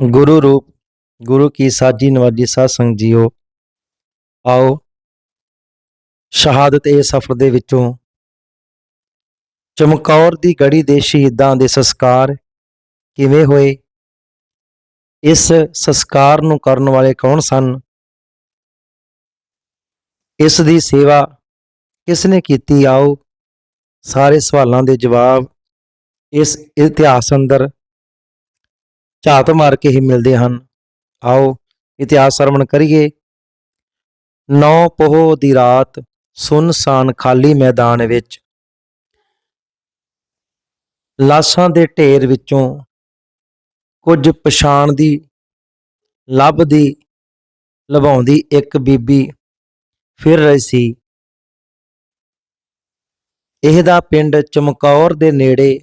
ਗੁਰੂ ਰੂਪ, ਗੁਰੂ ਕੀ ਸਾਜੀ ਨਵਾਜੀ ਸਾਧ ਸੰਗਤ ਜੀਓ, ਆਓ ਸ਼ਹਾਦਤ ਇਹ ਸਫ਼ਰ ਦੇ ਵਿੱਚੋਂ ਚਮਕੌਰ ਦੀ ਗੜੀ ਦੇ ਸ਼ਹੀਦਾਂ ਦੇ ਸੰਸਕਾਰ ਕਿਵੇਂ ਹੋਏ? ਇਸ ਸੰਸਕਾਰ ਨੂੰ ਕਰਨ ਵਾਲੇ ਕੌਣ ਸਨ? ਇਸ ਦੀ ਸੇਵਾ ਕਿਸ ਨੇ ਕੀਤੀ? ਆਓ ਸਾਰੇ ਸਵਾਲਾਂ ਦੇ ਜਵਾਬ ਇਸ ਇਤਿਹਾਸ ਅੰਦਰ ਝਾਤ ਮਾਰ ਕੇ ਹੀ ਮਿਲਦੇ ਹਨ। ਆਓ ਇਤਿਹਾਸ ਸਰਵਣ ਕਰੀਏ। ਨੌ ਪੋਹ ਦੀ ਰਾਤ ਸੁਨਸਾਨ ਖਾਲੀ ਮੈਦਾਨ ਵਿੱਚ ਲਾਸ਼ਾਂ ਦੇ ਢੇਰ ਵਿੱਚੋਂ ਕੁਝ ਪਛਾਣ ਦੀ ਲੱਭਦੀ ਲਵਾਉਂਦੀ ਇੱਕ ਬੀਬੀ ਫਿਰ ਰਹੀ ਸੀ। ਇਹਦਾ ਪਿੰਡ ਚਮਕੌਰ ਦੇ ਨੇੜੇ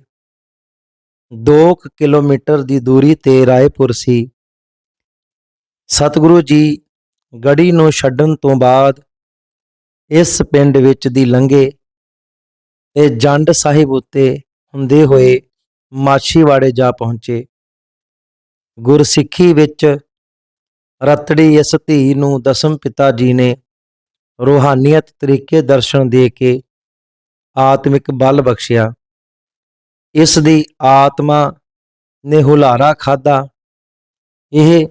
2 ਕਿਲੋਮੀਟਰ ਦੀ ਦੂਰੀ ਤੇ ਰਾਏਪੁਰ ਸੀ। ਸਤਿਗੁਰੂ ਜੀ ਗੜੀ ਨੂੰ ਛੱਡਣ ਤੋਂ ਬਾਅਦ ਇਸ ਪਿੰਡ ਵਿੱਚ ਦੀ ਲੰਘੇ। ਤੇ ਜੰਡ ਸਾਹਿਬ ਉੱਤੇ ਹੁੰਦੇ ਹੋਏ ਮਾਛੀਵਾੜੇ ਜਾ ਪਹੁੰਚੇ। ਗੁਰਸਿੱਖੀ ਵਿੱਚ ਰਤੜੀ ਇਸ ਧੀ ਨੂੰ ਦਸਮ ਪਿਤਾ ਜੀ ਨੇ ਰੂਹਾਨੀਅਤ ਤਰੀਕੇ ਦਰਸ਼ਨ ਦੇ ਕੇ ਆਤਮਿਕ ਬਲ ਬਖਸ਼ਿਆ। ਇਸ ਦੀ ਆਤਮਾ ਨੇ ਹੁਲਾਰਾ ਖਾਦਾ ਇਹ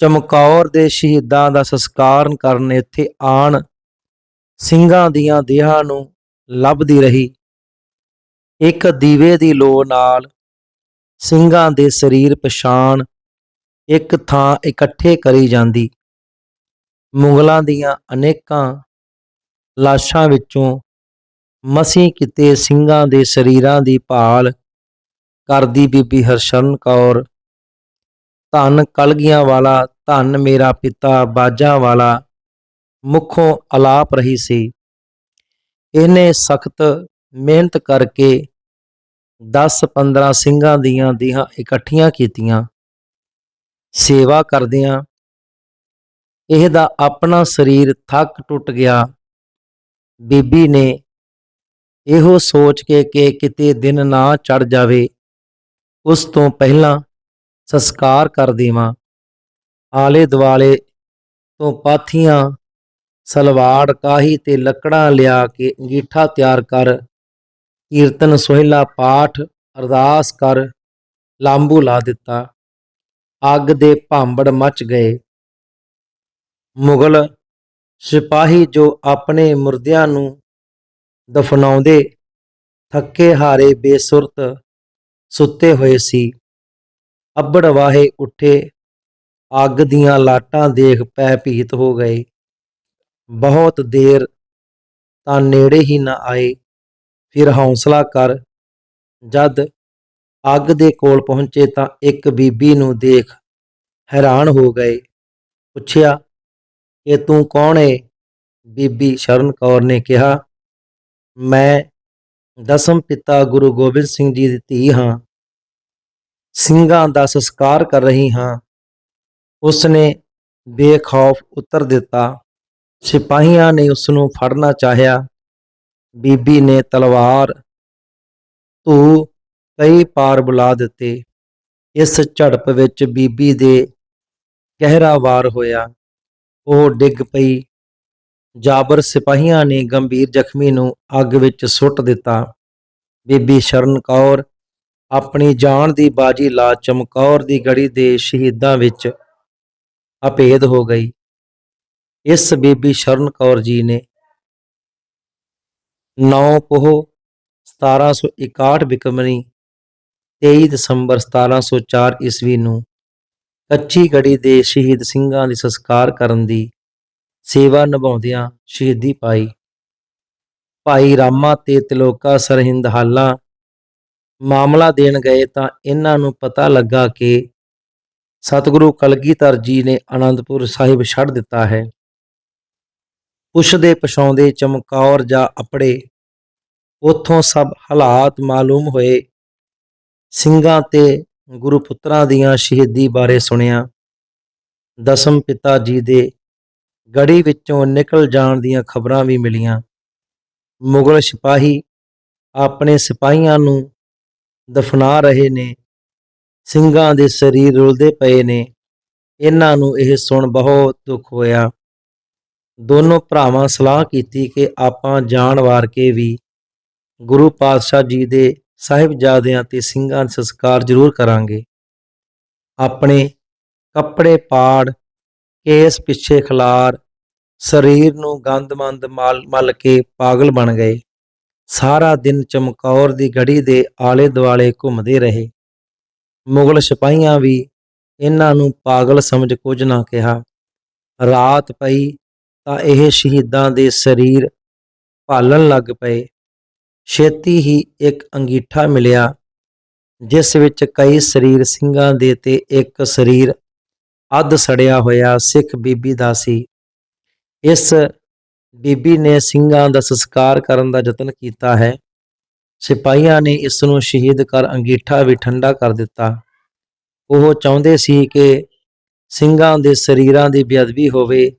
ਚਮਕੌਰ ਦੇ ਸ਼ਹੀਦਾਂ ਦਾ ਸੰਸਕਾਰ ਕਰਨ ਇੱਥੇ ਆਣ ਸਿੰਘਾਂ ਦੀਆਂ ਦੇਹਾਂ ਨੂੰ ਲੱਭਦੀ ਰਹੀ। ਇੱਕ ਦੀਵੇ ਦੀ ਲੋ ਨਾਲ ਸਿੰਘਾਂ ਦੇ ਸਰੀਰ ਪਛਾਣ ਇੱਕ ਥਾਂ ਇਕੱਠੇ ਕਰੀ ਜਾਂਦੀ। ਮੁਗਲਾਂ ਦੀਆਂ ਅਨੇਕਾਂ ਲਾਸ਼ਾਂ ਵਿੱਚੋਂ ਮਸੀਂ ਕਿਤੇ ਸਿੰਘਾਂ ਦੇ ਸਰੀਰਾਂ ਦੀ ਭਾਲ ਕਰਦੀ ਬੀਬੀ ਹਰਸ਼ਰਨ ਕੌਰ। ਧੰਨ ਕਲਗੀਆਂ ਵਾਲਾ, ਧੰਨ ਮੇਰਾ ਪਿਤਾ, ਬਾਜਾਂ ਵਾਲਾ ਮੁੱਖੋਂ ਅਲਾਪ ਰਹੀ ਸੀ। ਇਹਨੇ ਸਖਤ ਮਿਹਨਤ ਕਰਕੇ 10-15 ਸਿੰਘਾਂ ਦੀਆਂ ਦੇਹਾਂ ਇਕੱਠੀਆਂ ਕੀਤੀਆਂ। ਸੇਵਾ ਕਰਦਿਆਂ ਇਹਦਾ ਆਪਣਾ ਸਰੀਰ ਥੱਕ ਟੁੱਟ ਗਿਆ। ਬੀਬੀ ਨੇ ਇਹੋ ਸੋਚ ਕੇ ਕਿ ਕਿਤੇ ਦਿਨ ਨਾ ਚੜ ਜਾਵੇ, ਉਸ ਤੋਂ ਪਹਿਲਾਂ ਸੰਸਕਾਰ ਕਰ ਦੇਵਾਂ। ਆਲੇ ਦੁਆਲੇ ਤੋਂ ਪਾਥੀਆਂ, ਸਲਵਾੜ ਕਾਹੀ ਤੇ ਲੱਕੜਾਂ ਲਿਆ ਕੇ ਅੰਗੀਠਾ ਤਿਆਰ ਕਰ, ਕੀਰਤਨ ਸੋਹਿਲਾ ਪਾਠ ਅਰਦਾਸ ਕਰ, ਲਾਂਬੂ ਲਾ ਦਿੱਤਾ। ਅੱਗ ਦੇ ਭਾਂਬੜ ਮਚ ਗਏ। ਮੁਗਲ ਸਿਪਾਹੀ ਜੋ ਆਪਣੇ ਮੁਰਦਿਆਂ ਨੂੰ ਦਫਨਾਉਂਦੇ ਥੱਕੇ ਹਾਰੇ ਬੇਸੁਰਤ ਸੁੱਤੇ ਹੋਏ ਸੀ। ਅੱਬੜ ਵਾਹੇ ਉੱਠੇ, ਅੱਗ ਦੀਆਂ ਲਾਟਾਂ ਦੇਖ ਪੈ ਭੀਤ ਹੋ ਗਏ। ਬਹੁਤ ਦੇਰ ਤਾਂ ਨੇੜੇ ਹੀ ਨਾ ਆਏ। ਫਿਰ ਹੌਸਲਾ ਕਰ, ਜਦ ਅੱਗ ਦੇ ਕੋਲ ਪਹੁੰਚੇ ਤਾਂ ਇੱਕ ਬੀਬੀ ਨੂੰ ਦੇਖ ਹੈਰਾਨ ਹੋ ਗਏ। ਪੁੱਛਿਆ ਕਿ ਤੂੰ ਕੌਣ ਏ? ਬੀਬੀ ਸ਼ਰਨ ਕੌਰ ਨੇ ਕਿਹਾ ਮੈਂ ਦਸਮ ਪਿਤਾ ਗੁਰੂ ਗੋਬਿੰਦ ਸਿੰਘ ਜੀ ਦੀ ਧੀ ਹਾਂ। ਸਿੰਘਾਂ ਦਾ ਸੰਸਕਾਰ ਕਰ ਰਹੀ ਹਾਂ। ਉਸ ਨੇ ਬੇਖੌਫ ਉੱਤਰ ਦਿੱਤਾ। ਸਿਪਾਹੀਆਂ ਨੇ ਉਸ ਨੂੰ ਫੜਨਾ ਚਾਹਿਆ। ਬੀਬੀ ਨੇ ਤਲਵਾਰ ਧੂ ਕਈ ਪਾਰ ਬੁਲਾ ਦਿੱਤੇ। ਇਸ ਝੜਪ ਵਿੱਚ ਬੀਬੀ ਦੇ ਗਹਿਰਾ ਵਾਰ ਹੋਇਆ। ਉਹ ਡਿੱਗ ਪਈ। ਜਾਬਰ ਸਿਪਾਹੀਆਂ ਨੇ ਗੰਭੀਰ ਜ਼ਖਮੀ ਨੂੰ ਅੱਗ ਵਿੱਚ ਸੁੱਟ ਦਿੱਤਾ। ਬੀਬੀ ਸ਼ਰਨ ਕੌਰ ਆਪਣੀ ਜਾਨ ਦੀ ਬਾਜੀ ਲਾ ਚਮਕੌਰ ਦੀ ਗੜੀ ਦੇ ਸ਼ਹੀਦਾਂ ਵਿੱਚ ਅਭੇਦ ਹੋ ਗਈ। ਇਸ ਬੀਬੀ ਸ਼ਰਨ ਕੌਰ ਜੀ ਨੇ 9 ਪੋਹ 1761 ਬਿਕਮਨੀ 23 ਦਸੰਬਰ 1704 ਈਸਵੀ ਨੂੰ ਕੱਚੀ ਗੜੀ ਦੇ ਸ਼ਹੀਦ ਸਿੰਘਾਂ ਦੀ ਸੰਸਕਾਰ ਕਰਨ ਦੀ ਸੇਵਾ ਨਿਭਾਉਂਦਿਆਂ ਸ਼ਹੀਦੀ ਪਾਈ। ਭਾਈ ਰਾਮਾ ਤੇ ਤਿਲੋਕਾ ਸਰਹਿੰਦ ਹਾਲਾ ਮਾਮਲਾ ਦੇਣ ਗਏ ਤਾਂ ਇਹਨਾਂ ਨੂੰ ਪਤਾ ਲੱਗਾ ਕਿ ਸਤਿਗੁਰੂ ਕਲਗੀਧਰ ਜੀ ਨੇ ਆਨੰਦਪੁਰ ਸਾਹਿਬ ਛੱਡ ਦਿੱਤਾ ਹੈ। ਪੁੱਛਦੇ ਪਛਾਉਂਦੇ ਚਮਕੌਰ ਜਾਂ ਅਪੜੇ, ਉਥੋਂ ਸਭ ਹਾਲਾਤ ਮਾਲੂਮ ਹੋਏ। ਸਿੰਘਾਂ ਤੇ ਗੁਰੂ ਪੁੱਤਰਾਂ ਦੀਆਂ ਸ਼ਹੀਦੀ ਬਾਰੇ ਸੁਣਿਆ। ਦਸਮ ਪਿਤਾ ਜੀ ਦੇ ਗੜੀ ਵਿੱਚੋਂ ਨਿਕਲ ਜਾਣ ਦੀਆਂ ਖਬਰਾਂ ਵੀ ਮਿਲੀਆਂ। ਮੁਗਲ ਸਿਪਾਹੀ ਆਪਣੇ ਸਿਪਾਹੀਆਂ ਨੂੰ ਦਫਨਾ ਰਹੇ ਨੇ। ਸਿੰਘਾਂ ਦੇ ਸਰੀਰ ਰੁਲਦੇ ਪਏ ਨੇ। ਇਹਨਾਂ ਨੂੰ ਇਹ ਸੁਣ ਬਹੁਤ ਦੁੱਖ ਹੋਇਆ। ਦੋਨੋਂ ਭਰਾਵਾਂ ਸਲਾਹ ਕੀਤੀ ਕਿ ਆਪਾਂ ਜਾਣ ਵਾਰ ਕੇ ਵੀ ਗੁਰੂ ਪਾਤਸ਼ਾਹ ਜੀ ਦੇ ਸਾਹਿਬਜ਼ਾਦਿਆਂ ਤੇ ਸਿੰਘਾਂ ਦਾ ਸੰਸਕਾਰ ਜ਼ਰੂਰ ਕਰਾਂਗੇ। ਆਪਣੇ ਕੱਪੜੇ ਪਾੜ ਕੇਸ ਪਿੱਛੇ ਖਲਾਰ ਸਰੀਰ ਨੂੰ ਗੰਦਮੰਦ ਮਲ ਮਲ ਕੇ ਪਾਗਲ ਬਣ ਗਏ। ਸਾਰਾ ਦਿਨ ਚਮਕੌਰ ਦੀ ਗੜੀ ਦੇ ਆਲੇ ਦੁਆਲੇ ਘੁੰਮਦੇ ਰਹੇ। ਮੁਗਲ ਸਿਪਾਹੀਆਂ ਵੀ ਇਹਨਾਂ ਨੂੰ ਪਾਗਲ ਸਮਝ ਕੁਝ ਨਾ ਕਿਹਾ। ਰਾਤ ਪਈ ਤਾਂ ਇਹ ਸ਼ਹੀਦਾਂ ਦੇ ਸਰੀਰ ਭਾਲਣ ਲੱਗ ਪਏ। ਛੇਤੀ ਹੀ ਇੱਕ ਅੰਗੀਠਾ ਮਿਲਿਆ, ਜਿਸ ਵਿੱਚ ਕਈ ਸਰੀਰ ਸਿੰਘਾਂ ਦੇ ਤੇ ਇੱਕ ਸਰੀਰ ਅੱਧ ਸੜਿਆ ਹੋਇਆ ਸਿੱਖ ਬੀਬੀ ਦਾ ਸੀ। ਇਸ ਬੀਬੀ ਨੇ ਸਿੰਘਾਂ ਦਾ ਸੰਸਕਾਰ ਕਰਨ ਦਾ ਯਤਨ ਕੀਤਾ ਹੈ। ਸਿਪਾਹੀਆਂ ਨੇ ਇਸ ਨੂੰ ਸ਼ਹੀਦ ਕਰ ਅੰਗੀਠਾ ਵੀ ਠੰਡਾ ਕਰ ਦਿੱਤਾ। ਉਹ ਚਾਹੁੰਦੇ ਸੀ ਕਿ ਸਿੰਘਾਂ ਦੇ ਸਰੀਰਾਂ ਦੀ ਬੇਅਦਬੀ ਹੋਵੇ।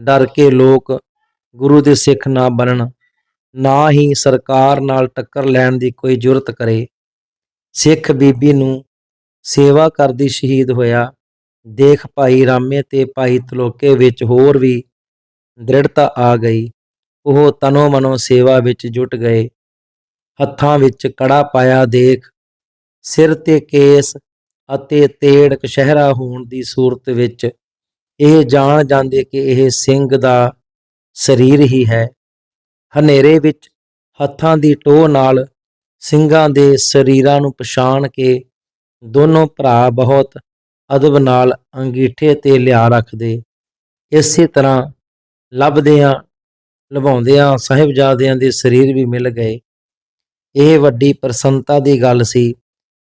ਡਰ ਕੇ ਲੋਕ ਗੁਰੂ ਦੇ ਸਿੱਖ ਨਾ ਬਣਨ। ਨਾ ਹੀ ਸਰਕਾਰ ਨਾਲ ਟੱਕਰ ਲੈਣ ਦੀ ਕੋਈ ਜੁਰਤ ਕਰੇ। ਸਿੱਖ ਬੀਬੀ ਨੂੰ ਸੇਵਾ ਕਰਦੀ ਸ਼ਹੀਦ ਹੋਇਆ। ਦੇਖ ਭਾਈ ਰਾਮੇ ਤੇ ਭਾਈ ਤਲੋਕੇ ਵਿੱਚ ਹੋਰ ਵੀ ਦ੍ਰਿੜਤਾ ਆ ਗਈ। ਉਹ ਤਨੋ ਮਨੋ ਸੇਵਾ ਵਿੱਚ ਜੁਟ ਗਏ। ਹੱਥਾਂ ਵਿੱਚ ਕੜਾ ਪਾਇਆ ਦੇਖ। ਸਿਰ ਤੇ ਕੇਸ ਅਤੇ ਤੇੜ ਕਸ਼ਹਿਰਾ ਹੋਣ ਦੀ ਸੂਰਤ ਵਿੱਚ ਇਹ ਜਾਣ ਜਾਂਦੇ ਕਿ ਇਹ ਸਿੰਘ ਦਾ ਸਰੀਰ ਹੀ ਹੈ। ਹਨੇਰੇ ਵਿੱਚ ਹੱਥਾਂ ਦੀ ਟੋਹ ਨਾਲ ਸਿੰਘਾਂ ਦੇ ਸਰੀਰਾਂ ਨੂੰ ਪਛਾਣ ਕੇ ਦੋਨੋਂ ਭਰਾ ਬਹੁਤ ਅਦਬ ਨਾਲ ਅੰਗੀਠੇ ਤੇ ਲਿਆ ਰੱਖਦੇ। ਇਸੇ ਤਰ੍ਹਾਂ ਲੱਭਦਿਆਂ ਲਵਾਉਂਦਿਆਂ ਸਾਹਿਬਜ਼ਾਦਿਆਂ ਦੇ ਸਰੀਰ ਵੀ ਮਿਲ ਗਏ। ਇਹ ਵੱਡੀ ਪ੍ਰਸੰਨਤਾ ਦੀ ਗੱਲ ਸੀ।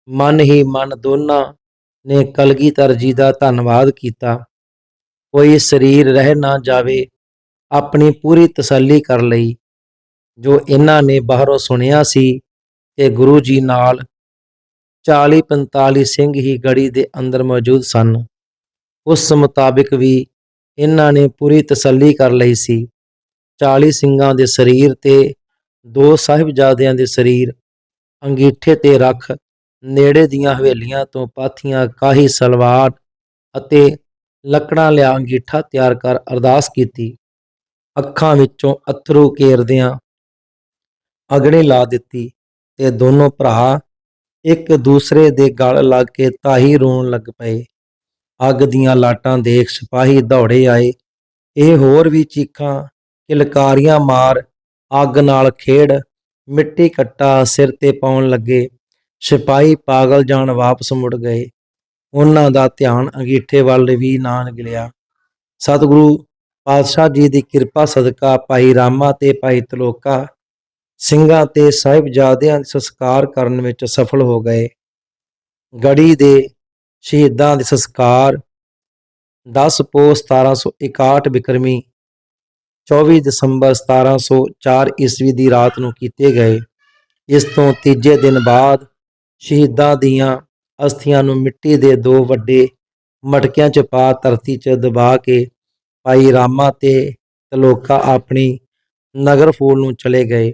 ਮਨ ਹੀ ਮਨ ਦੋਨਾਂ ਨੇ ਕਲਗੀਧਰ ਜੀ ਦਾ ਧੰਨਵਾਦ ਕੀਤਾ। ਕੋਈ ਸਰੀਰ ਰਹਿ ਨਾ ਜਾਵੇ, ਆਪਣੀ ਪੂਰੀ ਤਸੱਲੀ ਕਰ ਲਈ। ਜੋ ਇਹਨਾਂ ਨੇ ਬਾਹਰੋਂ ਸੁਣਿਆ ਸੀ ਕਿ ਗੁਰੂ ਜੀ ਨਾਲ 40 45 ਸਿੰਘ ਹੀ ਗੜੀ ਦੇ ਅੰਦਰ ਮੌਜੂਦ ਸਨ। ਉਸ ਮੁਤਾਬਿਕ ਵੀ ਇਹਨਾਂ ਨੇ ਪੂਰੀ ਤਸੱਲੀ ਕਰ ਲਈ ਸੀ। 40 ਸਿੰਘਾਂ ਦੇ ਸਰੀਰ ਤੇ ਦੋ ਸਾਹਿਬਜ਼ਾਦਿਆਂ ਦੇ ਸਰੀਰ, ਅੰਗੀਠੇ ਤੇ ਰੱਖ, ਨੇੜੇ ਦੀਆਂ ਹਵੇਲੀਆਂ ਤੋਂ ਪਾਥੀਆਂ, ਕਾਹੀ ਸਲਵਾਰ ਅਤੇ ਲੱਕੜਾਂ ਲਿਆ ਅੰਗੀਠਾ ਤਿਆਰ ਕਰ ਅਰਦਾਸ ਕੀਤੀ। ਅੱਖਾਂ ਵਿੱਚੋਂ ਅਥਰੂ ਕੇਰਦਿਆਂ ਅਗੜੇ ਲਾ ਦਿੱਤੀ ਤੇ ਦੋਨੋਂ ਭਰਾ ਇੱਕ ਦੂਸਰੇ ਦੇ ਗਲ ਲੱਗ ਕੇ ਤਾਹੀ ਰੋਣ ਲੱਗ ਪਏ। ਅੱਗ ਦੀਆਂ ਲਾਟਾਂ ਦੇਖ ਸਿਪਾਹੀ ਦੌੜੇ ਆਏ। ਇਹ ਹੋਰ ਵੀ ਚੀਖਾਂ, ਕਿਲਕਾਰੀਆਂ ਮਾਰ, ਅੱਗ ਨਾਲ ਖੇਡ, ਮਿੱਟੀ ਕੱਟਾ ਸਿਰ ਤੇ ਪਾਉਣ ਲੱਗੇ। ਸਿਪਾਹੀ ਪਾਗਲ ਜਾਣ ਵਾਪਸ ਮੁੜ ਗਏ। ਉਹਨਾਂ ਦਾ ਧਿਆਨ ਅੰਗੀਠੇ ਵੱਲ ਵੀ ਨਾ ਗਿਲਿਆ। ਸਤਿਗੁਰੂ ਪਾਤਸ਼ਾਹ ਜੀ ਦੀ ਕਿਰਪਾ ਸਦਕਾ ਭਾਈ ਰਾਮਾ ਤੇ ਭਾਈ ਤਲੋਕਾ ਸਿੰਘਾਂ ਤੇ ਸਾਹਿਬਜ਼ਾਦਿਆਂ ਦੇ ਸੰਸਕਾਰ ਕਰਨ ਵਿੱਚ ਸਫਲ ਹੋ ਗਏ। ਗੜੀ ਦੇ ਸ਼ਹੀਦਾਂ ਦੇ ਸੰਸਕਾਰ 10 ਪੋ 1761 ਬਿਕਰਮੀ 24 ਦਸੰਬਰ 1704 ਈਸਵੀ ਦੀ ਰਾਤ ਨੂੰ ਕੀਤੇ ਗਏ। ਇਸ ਤੋਂ ਤੀਜੇ ਦਿਨ ਬਾਅਦ ਸ਼ਹੀਦਾਂ ਦੀਆਂ ਅਸਥੀਆਂ ਨੂੰ ਮਿੱਟੀ ਦੇ ਦੋ ਵੱਡੇ ਮਟਕਿਆਂ 'ਚ ਪਾ, ਧਰਤੀ 'ਚ ਦਬਾ ਕੇ ਭਾਈ ਰਾਮਾ ਤੇ ਤਲੋਕਾ ਆਪਣੀ ਨਗਰ ਫੂਲ ਨੂੰ ਚਲੇ ਗਏ।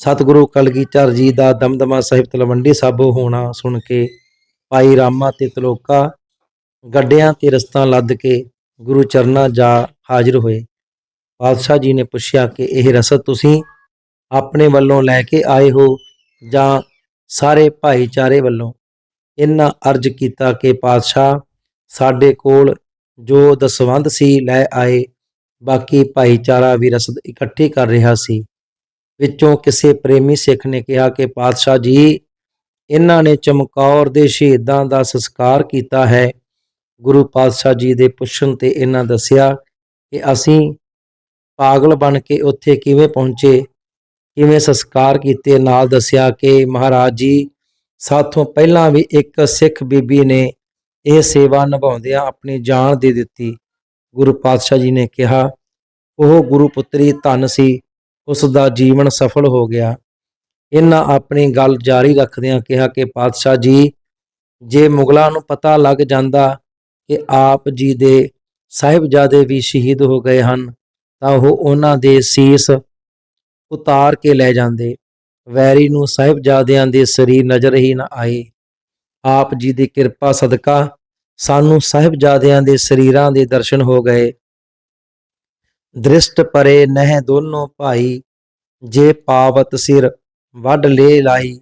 ਸਤਿਗੁਰੂ ਕਲਗੀਧਰ ਜੀ ਦਾ ਦਮਦਮਾ ਸਾਹਿਬ ਤਲਵੰਡੀ ਸਾਬੋ ਹੋਣਾ ਸੁਣ ਕੇ ਭਾਈ ਰਾਮਾ ਤੇ ਤਲੋਕਾ ਗੱਡਿਆਂ ਤੇ ਰਸਤਾ ਲੱਦ ਕੇ ਗੁਰੂ ਚਰਨਾਂ ਜਾ ਹਾਜ਼ਰ ਹੋਏ। ਪਾਤਸ਼ਾਹ ਜੀ ਨੇ ਪੁੱਛਿਆ ਕਿ ਇਹ ਰਸਦ ਤੁਸੀਂ ਆਪਣੇ ਵੱਲੋਂ ਲੈ ਕੇ ਆਏ ਹੋ ਜਾਂ ਸਾਰੇ ਭਾਈਚਾਰੇ ਵੱਲੋਂ? ਇਹਨਾਂ ਅਰਜ਼ ਕੀਤਾ ਕਿ ਪਾਤਸ਼ਾਹ ਸਾਡੇ ਕੋਲ ਜੋ ਦਸਵੰਧ ਸੀ ਲੈ ਆਏ, ਬਾਕੀ ਭਾਈਚਾਰਾ ਵੀ ਰਸਦ ਇਕੱਠੀ ਕਰ ਰਿਹਾ ਸੀ। ਵਿੱਚੋਂ ਕਿਸੇ ਪ੍ਰੇਮੀ ਸਿੱਖ ਨੇ ਕਿਹਾ ਕਿ ਪਾਤਸ਼ਾਹ ਜੀ, ਇਹਨਾਂ ਨੇ ਚਮਕੌਰ ਦੇ ਸ਼ਹੀਦਾਂ ਦਾ ਸੰਸਕਾਰ ਕੀਤਾ ਹੈ। ਗੁਰੂ ਪਾਤਸ਼ਾਹ ਜੀ ਦੇ ਪੁੱਛਣ ਤੇ ਇਹਨਾਂ ਦੱਸਿਆ ਕਿ ਅਸੀਂ ਪਾਗਲ ਬਣ ਕੇ ਉੱਥੇ ਕਿਵੇਂ ਪਹੁੰਚੇ, ਕਿਵੇਂ ਸੰਸਕਾਰ ਕੀਤੇ। ਨਾਲ ਦੱਸਿਆ ਕਿ ਮਹਾਰਾਜ ਜੀ, ਸਾਥੋਂ ਪਹਿਲਾਂ ਵੀ ਇੱਕ ਸਿੱਖ ਬੀਬੀ ਨੇ ਇਹ ਸੇਵਾ ਨਿਭਾਉਂਦਿਆਂ ਆਪਣੀ ਜਾਨ ਦੇ ਦਿੱਤੀ। ਗੁਰੂ ਪਾਤਸ਼ਾਹ ਜੀ ਨੇ ਕਿਹਾ, ਉਹ ਗੁਰੂ ਪੁੱਤਰੀ ਧਨ ਸੀ। ਉਸ ਦਾ ਜੀਵਨ ਸਫਲ ਹੋ ਗਿਆ। ਇਹਨਾਂ ਆਪਣੀ ਗੱਲ ਜਾਰੀ ਰੱਖਦਿਆਂ ਕਿਹਾ ਕਿ, ਪਾਤਸ਼ਾਹ ਜੀ, ਜੇ ਮੁਗਲਾਂ ਨੂੰ ਪਤਾ ਲੱਗ ਜਾਂਦਾ ਕਿ ਆਪ ਜੀ ਦੇ ਸਾਹਿਬਜ਼ਾਦੇ ਵੀ ਸ਼ਹੀਦ ਹੋ ਗਏ ਹਨ, ਤਾਂ ਉਹ ਉਹਨਾਂ ਦੇ ਸੀਸ ਉਤਾਰ ਕੇ ਲੈ ਜਾਂਦੇ। ਵੈਰੀ ਨੂੰ ਸਾਹਿਬਜ਼ਾਦਿਆਂ ਦੇ ਸਰੀਰ ਨਜ਼ਰ ਹੀ ਨਾ ਆਏ। ਆਪ ਜੀ ਦੀ ਕਿਰਪਾ ਸਦਕਾ ਸਾਨੂੰ ਸਾਹਿਬਜ਼ਾਦਿਆਂ ਦੇ ਸਰੀਰਾਂ ਦੇ ਦਰਸ਼ਨ ਹੋ ਗਏ। ਦ੍ਰਿਸ਼ਟ ਪਰੇ ਨਹਿ ਦੋਨੋਂ ਭਾਈ, ਜੇ ਪਾਵਤ ਸਿਰ ਵੱਢ ਲੈ ਲਾਈ,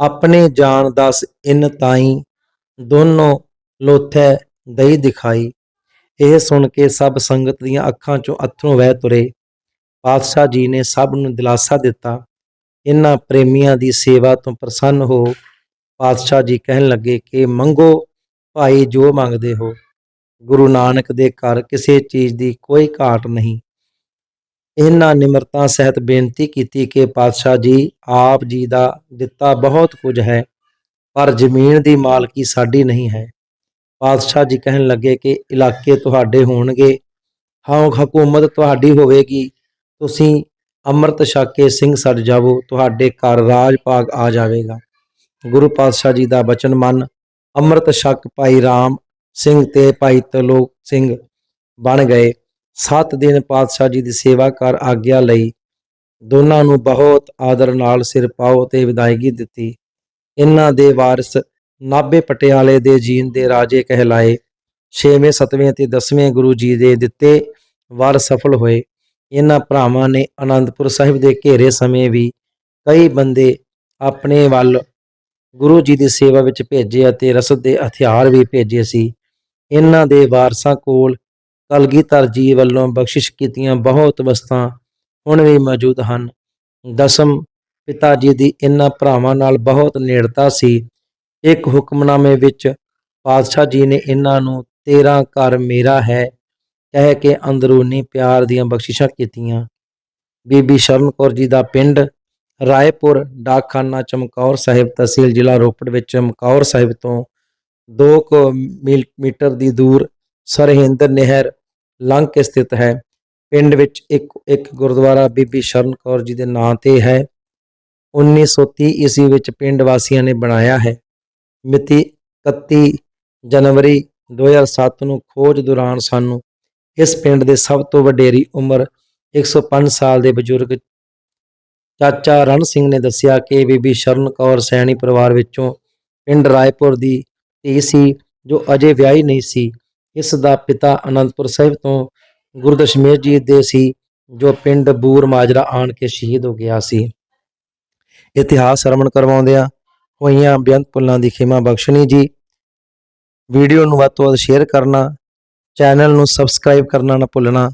ਆਪਣੇ ਜਾਨ ਦਸ ਇਨ ਤਾਈ, ਦੋਨੋਂ ਲੋਥੈ ਦਈ ਦਿਖਾਈ। ਇਹ ਸੁਣ ਕੇ ਸਭ ਸੰਗਤ ਦੀਆਂ ਅੱਖਾਂ ਚੋਂ ਅੱਥਰੂ ਵਹਿ ਤੁਰੇ। ਪਾਤਸ਼ਾਹ ਜੀ ਨੇ ਸਭ ਨੂੰ ਦਿਲਾਸਾ ਦਿੱਤਾ। ਇਹਨਾਂ ਪ੍ਰੇਮੀਆਂ ਦੀ ਸੇਵਾ ਤੋਂ ਪ੍ਰਸੰਨ ਹੋ ਪਾਤਸ਼ਾਹ ਜੀ ਕਹਿਣ ਲੱਗੇ ਕਿ ਮੰਗੋ ਭਾਈ ਜੋ ਮੰਗਦੇ ਹੋ। ਗੁਰੂ ਨਾਨਕ ਦੇ ਘਰ ਕਿਸੇ ਚੀਜ਼ ਦੀ ਕੋਈ ਘਾਟ ਨਹੀਂ। ਇਹਨਾਂ ਨਿਮਰਤਾ ਸਹਿਤ ਬੇਨਤੀ ਕੀਤੀ ਕਿ ਪਾਤਸ਼ਾਹ ਜੀ, ਆਪ ਜੀ ਦਾ ਦਿੱਤਾ ਬਹੁਤ ਕੁਝ ਹੈ, ਪਰ ਜ਼ਮੀਨ ਦੀ ਮਾਲਕੀ ਸਾਡੀ ਨਹੀਂ ਹੈ। ਪਾਤਸ਼ਾਹ ਜੀ ਕਹਿਣ ਲੱਗੇ ਕਿ ਇਲਾਕੇ ਤੁਹਾਡੇ ਹੋਣਗੇ, ਹਾਂ, ਹਕੂਮਤ ਤੁਹਾਡੀ ਹੋਵੇਗੀ। ਤੁਸੀਂ ਅੰਮ੍ਰਿਤ ਛਕ ਕੇ ਸਿੰਘ ਸੜ ਜਾਵੋ, ਤੁਹਾਡੇ ਘਰ ਰਾਜ ਭਾਗ ਆ ਜਾਵੇਗਾ। ਗੁਰੂ ਪਾਤਸ਼ਾਹ ਜੀ ਦਾ ਬਚਨ ਮੰਨ, ਅੰਮ੍ਰਿਤ ਛਕ ਭਾਈ ਰਾਮ ਸਿੰਘ ਤੇ ਭਾਈ ਤਲੋਕ ਸਿੰਘ ਬਣ ਗਏ। 7 ਦਿਨ ਪਾਤਸ਼ਾਹ ਜੀ ਦੀ ਸੇਵਾ ਕਰ ਆਗਿਆ ਲਈ ਦੋਨਾਂ ਨੂੰ ਬਹੁਤ ਆਦਰ ਨਾਲ ਸਿਰ ਪਾਓ ਤੇ ਵਿਦਾਇਗੀ ਦਿੱਤੀ। ਇਹਨਾਂ ਦੇ ਵਾਰਿਸ ਨਾਭੇ ਪਟਿਆਲੇ ਦੇ ਜੀਨ ਦੇ ਰਾਜੇ ਕਹਿਲਾਏ। 6ਵੇਂ 7ਵੇਂ ਤੇ 10ਵੇਂ ਗੁਰੂ ਜੀ ਦੇ ਦਿੱਤੇ ਵਾਰ ਸਫਲ ਹੋਏ। ਇਹਨਾਂ ਭਰਾਵਾਂ ਨੇ ਆਨੰਦਪੁਰ ਸਾਹਿਬ ਦੇ ਘੇਰੇ ਸਮੇਂ ਵੀ ਕਈ ਬੰਦੇ ਆਪਣੇ ਵੱਲ ਗੁਰੂ ਜੀ ਦੀ ਸੇਵਾ ਵਿੱਚ ਭੇਜੇ ਅਤੇ ਰਸਦ ਦੇ ਹਥਿਆਰ ਵੀ ਭੇਜੇ ਸੀ। ਇਹਨਾਂ ਦੇ ਵਾਰਸਾਂ ਕੋਲ ਕਲਗੀਧਰ ਜੀ ਵੱਲੋਂ ਬਖਸ਼ਿਸ਼ ਕੀਤੀਆਂ ਬਹੁਤ ਵਸਤਾਂ ਹੁਣ ਵੀ ਮੌਜੂਦ ਹਨ। ਦਸਮ, ਪਿਤਾ ਜੀ ਦੀ ਇਹਨਾਂ ਭਰਾਵਾਂ ਨਾਲ ਬਹੁਤ ਨੇੜਤਾ ਸੀ। ਇੱਕ ਹੁਕਮਨਾਮੇ ਵਿੱਚ ਪਾਤਸ਼ਾਹ ਜੀ ਨੇ ਇਹਨਾਂ ਨੂੰ 13 ਘਰ ਮੇਰਾ ਹੈ ਕਹਿ ਕੇ ਅੰਦਰੂਨੀ ਪਿਆਰ ਦੀਆਂ ਬਖਸ਼ਿਸ਼ਾਂ ਕੀਤੀਆਂ। ਬੀਬੀ ਸ਼ਰਨ ਕੌਰ ਜੀ ਦਾ ਪਿੰਡ ਰਾਏਪੁਰ, ਡਾਕਖਾਨਾ ਚਮਕੌਰ ਸਾਹਿਬ ਤਹਿਸੀਲ ਜ਼ਿਲ੍ਹਾ ਰੋਪੜ ਵਿੱਚ ਚਮਕੌਰ ਸਾਹਿਬ ਤੋਂ 2 ਮੀਟਰ ਦੀ ਦੂਰ ਸਰਹਿੰਦ ਨਹਿਰ ਲੰਘ ਕੇ ਸਥਿਤ ਹੈ। ਪਿੰਡ ਵਿੱਚ ਇੱਕ ਇੱਕ ਗੁਰਦੁਆਰਾ ਬੀਬੀ ਸ਼ਰਨ ਕੌਰ ਜੀ ਦੇ ਨਾਂ ਤੇ ਹੈ। 1930 ਈਸਵੀ ਵਿੱਚ ਪਿੰਡ ਵਾਸੀਆਂ ਨੇ ਬਣਾਇਆ ਹੈ। ਮਿਤੀ 31 ਜਨਵਰੀ 2007 ਨੂੰ ਖੋਜ ਦੌਰਾਨ ਸਾਨੂੰ ਇਸ ਪਿੰਡ ਦੇ ਸਭ ਤੋਂ ਵਡੇਰੀ ਉਮਰ 105 ਸਾਲ ਦੇ ਬਜ਼ੁਰਗ ਚਾਚਾ ਰਣ ਸਿੰਘ ਨੇ ਦੱਸਿਆ ਕਿ ਬੀਬੀ ਸ਼ਰਨ ਕੌਰ ਸੈਣੀ ਪਰਿਵਾਰ ਵਿੱਚੋਂ ਪਿੰਡ ਰਾਏਪੁਰ ਦੀ ਧੀ ਸੀ ਜੋ ਅਜੇ ਵਿਆਹੀ ਨਹੀਂ ਸੀ। ਇਸ ਦਾ ਪਿਤਾ ਅਨੰਦਪੁਰ ਸਾਹਿਬ ਤੋਂ ਗੁਰਦਸ਼ਮੇਰ ਜੀ ਦੇ ਸੀ, ਜੋ ਪਿੰਡ ਬੂਰ ਮਾਜਰਾ ਆਣ ਕੇ ਸ਼ਹੀਦ ਹੋ ਗਿਆ ਸੀ। ਇਤਿਹਾਸ ਸਰਵਣ ਕਰਵਾਉਂਦਿਆਂ ਹੋਈਆਂ ਬੇਅੰਤ ਪੁੱਲਾਂ ਦੀ ਖਿਮਾ ਬਖਸ਼ਣੀ ਜੀ। ਵੀਡੀਓ ਨੂੰ ਵੱਧ ਤੋਂ ਵੱਧ ਸ਼ੇਅਰ ਕਰਨਾ, ਚੈਨਲ ਨੂੰ ਸਬਸਕ੍ਰਾਈਬ ਕਰਨਾ ਨਾ ਭੁੱਲਣਾ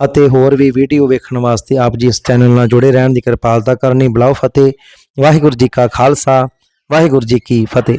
ਅਤੇ ਹੋਰ ਵੀ ਵੀਡੀਓ ਵੇਖਣ ਵਾਸਤੇ ਆਪ ਜੀ ਇਸ ਚੈਨਲ ਨਾਲ ਜੁੜੇ ਰਹਿਣ ਦੀ ਕਿਰਪਾਲਤਾ ਕਰਨੀ। ਬਲਾਉ ਫਤਿਹ। ਵਾਹਿਗੁਰੂ ਜੀ ਕਾ ਖਾਲਸਾ। ਵਾਹਿਗੁਰੂ ਜੀ ਕੀ ਫਤਿਹ।